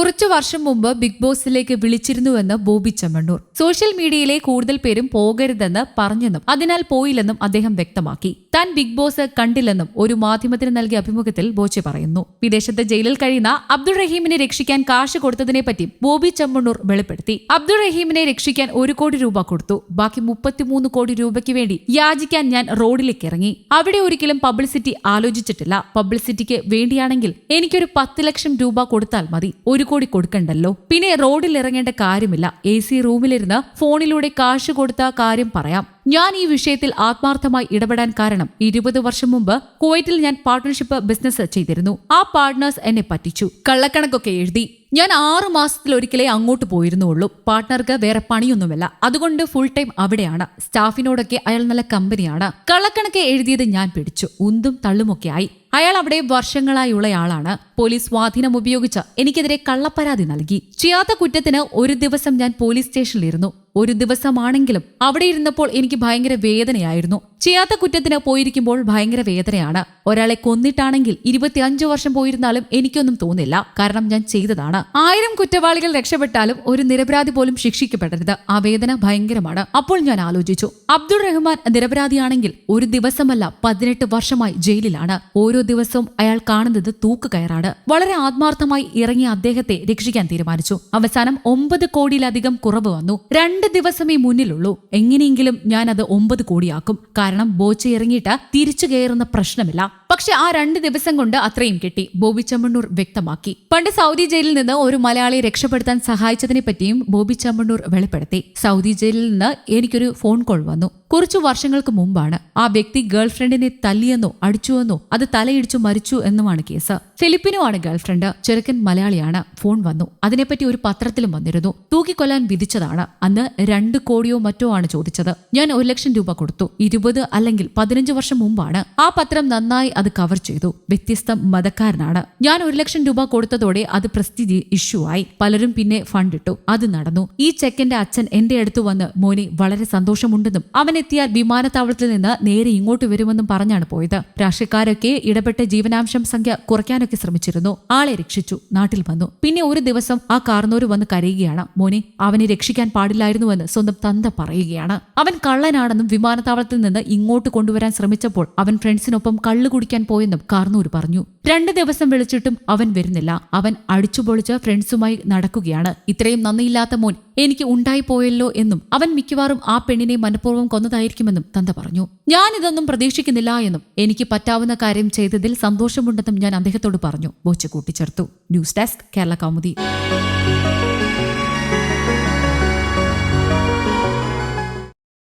കുറച്ചു വർഷം മുമ്പ് ബിഗ് ബോസിലേക്ക് വിളിച്ചിരുന്നുവെന്ന് ബോബി ചെമ്മണ്ണൂർ. സോഷ്യൽ മീഡിയയിലെ കൂടുതൽ പേരും പോകരുതെന്ന് പറഞ്ഞെന്നും അതിനാൽ പോയില്ലെന്നും അദ്ദേഹം വ്യക്തമാക്കി. താൻ ബിഗ് ബോസ് കണ്ടില്ലെന്നും ഒരു മാധ്യമത്തിന് നൽകിയ അഭിമുഖത്തിൽ ബോച്ചെ പറയുന്നു. വിദേശത്ത് ജയിലിൽ കഴിയുന്ന അബ്ദുൾ റഹീമിനെ രക്ഷിക്കാൻ കാശ് കൊടുത്തതിനെപ്പറ്റി ബോബി ചെമ്മണ്ണൂർ വെളിപ്പെടുത്തി. അബ്ദുൾ റഹീമിനെ രക്ഷിക്കാൻ ഒരു കോടി രൂപ കൊടുത്തു. ബാക്കി മുപ്പത്തിമൂന്ന് കോടി രൂപയ്ക്ക് വേണ്ടി യാചിക്കാൻ ഞാൻ റോഡിലേക്ക് ഇറങ്ങി. അവിടെ ഒരിക്കലും പബ്ലിസിറ്റി ആലോചിച്ചിട്ടില്ല. പബ്ലിസിറ്റിക്ക് വേണ്ടിയാണെങ്കിൽ എനിക്കൊരു പത്ത് ലക്ഷം രൂപ കൊടുത്താൽ മതി. ഒരു കോടി കൊടുക്കണ്ടല്ലോ? പിന്നെ റോഡിൽ ഇറങ്ങേണ്ട കാര്യമില്ല. എ സി റൂമിലിരുന്ന് ഫോണിലൂടെ കാശ് കൊടുത്ത കാര്യം പറയാം. ഞാൻ ഈ വിഷയത്തിൽ ആത്മാർത്ഥമായി ഇടപെടാൻ കാരണം ഇരുപത് വർഷം മുമ്പ് കുവൈറ്റിൽ ഞാൻ പാർട്ട്ണർഷിപ്പ് ബിസിനസ് ചെയ്തിരുന്നു. ആ പാർട്ട്നേഴ്സ് എന്നെ പറ്റിച്ചു. കള്ളക്കണക്കൊക്കെ എഴുതി. ഞാൻ ആറു മാസത്തിലൊരിക്കലേ അങ്ങോട്ട് പോയിരുന്നുള്ളൂ. പാർട്ട്ണർക്ക് വേറെ പണിയൊന്നുമല്ല. അതുകൊണ്ട് ഫുൾ ടൈം അവിടെയാണ്. സ്റ്റാഫിനോടൊക്കെ അയാൾ നല്ല കമ്പനിയാണ്. കള്ളക്കണക്ക് എഴുതിയത് ഞാൻ പിടിച്ചു. ഉന്തും തള്ളുമൊക്കെ ആയി. അയാൾ അവിടെ വർഷങ്ങളായുള്ളയാളാണ് പോലീസ് സ്വാധീനം ഉപയോഗിച്ച് എനിക്കെതിരെ കള്ളപ്പരാതി നൽകി. ചെയ്യാത്ത കുറ്റത്തിന് ഒരു ദിവസം ഞാൻ പോലീസ് സ്റ്റേഷനിലിരുന്നു. ഒരു ദിവസമാണെങ്കിലും അവിടെ ഇരുന്നപ്പോൾ എനിക്ക് ഭയങ്കര വേദനയായിരുന്നു. ചെയ്യാത്ത കുറ്റത്തിന് പോയിരിക്കുമ്പോൾ ഭയങ്കര വേദനയാണ്. ഒരാളെ കൊന്നിട്ടാണെങ്കിൽ ഇരുപത്തിയഞ്ചു വർഷം പോയിരുന്നാലും എനിക്കൊന്നും തോന്നില്ല. കാരണം ഞാൻ ചെയ്തതാണ്. ആയിരം കുറ്റവാളികൾ രക്ഷപ്പെട്ടാലും ഒരു നിരപരാധി പോലും ശിക്ഷിക്കപ്പെടരുത്. ആ വേദന ഭയങ്കരമാണ്. അപ്പോൾ ഞാൻ ആലോചിച്ചു. അബ്ദുൾ റഹ്മാൻ നിരപരാധിയാണെങ്കിൽ ഒരു ദിവസമല്ല പതിനെട്ട് വർഷമായി ജയിലിലാണ്. ഓരോ ദിവസവും അയാൾ കാണുന്നത് തൂക്കുകയറാണ്. വളരെ ആത്മാർത്ഥമായി ഇറങ്ങിയ അദ്ദേഹത്തെ രക്ഷിക്കാൻ തീരുമാനിച്ചു. അവസാനം ഒമ്പത് കോടിയിലധികം കുറവ് വന്നു. രണ്ട് ദിവസമേ മുന്നിലുള്ളൂ. എങ്ങനെയെങ്കിലും ഞാൻ അത് ഒമ്പത് കോടിയാക്കും. കാരണം ബോച്ച ഇറങ്ങിയിട്ട് തിരിച്ചു കയറുന്ന പ്രശ്നമില്ല. പക്ഷെ ആ രണ്ട് ദിവസം കൊണ്ട് അത്രയും കിട്ടി. ബോബി ചമ്മണ്ണൂർ വ്യക്തമാക്കി. പണ്ട് സൗദി ജയിലിൽ നിന്ന് ഒരു മലയാളിയെ രക്ഷപ്പെടുത്താൻ സഹായിച്ചതിനെ പറ്റിയും ബോബി ചമ്മണ്ണൂർ വെളിപ്പെടുത്തി. സൗദി ജയിലിൽ നിന്ന് എനിക്കൊരു ഫോൺ കോൾ വന്നു. കുറച്ചു വർഷങ്ങൾക്ക് മുമ്പാണ് ആ വ്യക്തി ഗേൾഫ്രണ്ടിനെ തല്ലിയെന്നോ അടിച്ചുവെന്നോ അത് തലയിടിച്ചു മരിച്ചു എന്നുമാണ് കേസ്. ഫിലിപ്പിനോ ആണ് ഗേൾഫ്രണ്ട് ചെറുക്കൻ മലയാളിയാണ്. ഫോൺ വന്നു. അതിനെപ്പറ്റി ഒരു പത്രത്തിലും വന്നിരുന്നു. തൂക്കിക്കൊല്ലാൻ വിധിച്ചതാണ്. അന്ന് രണ്ട് കോടിയോ മറ്റോ ആണ് ചോദിച്ചത്. ഞാൻ ഒരു ലക്ഷം രൂപ കൊടുത്തു. ഇരുപത് അല്ലെങ്കിൽ പതിനഞ്ച് വർഷം മുമ്പാണ് ആ പത്രം നന്നായി അത് കവർ ചെയ്തു. വ്യത്യസ്ത മതക്കാരനാണ്. ഞാൻ ഒരു ലക്ഷം രൂപ കൊടുത്തതോടെ അത് പ്രസ്തിജി ഇഷ്യൂ ആയി. പലരും പിന്നെ ഫണ്ട് ഇട്ടു അത് നടന്നു. ഈ ചെക്കന്റെ അച്ഛൻ എന്റെ അടുത്ത് വന്ന് മോനെ വളരെ സന്തോഷമുണ്ടെന്നും അവൻ എത്തിയാൽ വിമാനത്താവളത്തിൽ നിന്ന് നേരെ ഇങ്ങോട്ട് വരുമെന്നും പറഞ്ഞാണ് പോയത്. രാഷ്ട്രീയക്കാരൊക്കെ ഇടപെട്ട് ജീവനാംശം സംഖ്യ കുറയ്ക്കാനൊക്കെ ശ്രമിച്ചിരുന്നു. ആളെ രക്ഷിച്ചു. നാട്ടിൽ വന്നു. പിന്നെ ഒരു ദിവസം ആ കാർന്നോര് വന്ന് കരയുകയാണ്. മോനെ അവനെ രക്ഷിക്കാൻ പാടില്ലായിരുന്നുവെന്ന് സ്വന്തം തന്ത പറയുകയാണ്. അവൻ കള്ളനാണെന്നും വിമാനത്താവളത്തിൽ നിന്ന് ഇങ്ങോട്ട് കൊണ്ടുവരാൻ ശ്രമിച്ചപ്പോൾ അവൻ ഫ്രണ്ട്സിനൊപ്പം കള്ളു കുടിക്കാൻ പോയെന്നും കാർന്നൂര് പറഞ്ഞു. രണ്ട് ദിവസം വിളിച്ചിട്ടും അവൻ വരുന്നില്ല. അവൻ അടിച്ചുപൊളിച്ച് ഫ്രണ്ട്സുമായി നടക്കുകയാണ്. ഇത്രയും നന്ദിയില്ലാത്ത മോൻ എനിക്ക് ഉണ്ടായിപ്പോയല്ലോ എന്നും അവൻ മിക്കവാറും ആ പെണ്ണിനെ മനഃപൂർവം കൊന്നതായിരിക്കുമെന്നും തന്ത പറഞ്ഞു. ഞാൻ ഇതൊന്നും പ്രതീക്ഷിക്കുന്നില്ല എന്നും എനിക്ക് പറ്റാവുന്ന കാര്യം ചെയ്തതിൽ സന്തോഷമുണ്ടെന്നും ഞാൻ അദ്ദേഹത്തോട് പറഞ്ഞു. ബോച്ച് കൂട്ടിച്ചേർത്തു. News desk Kerala Kaumudi.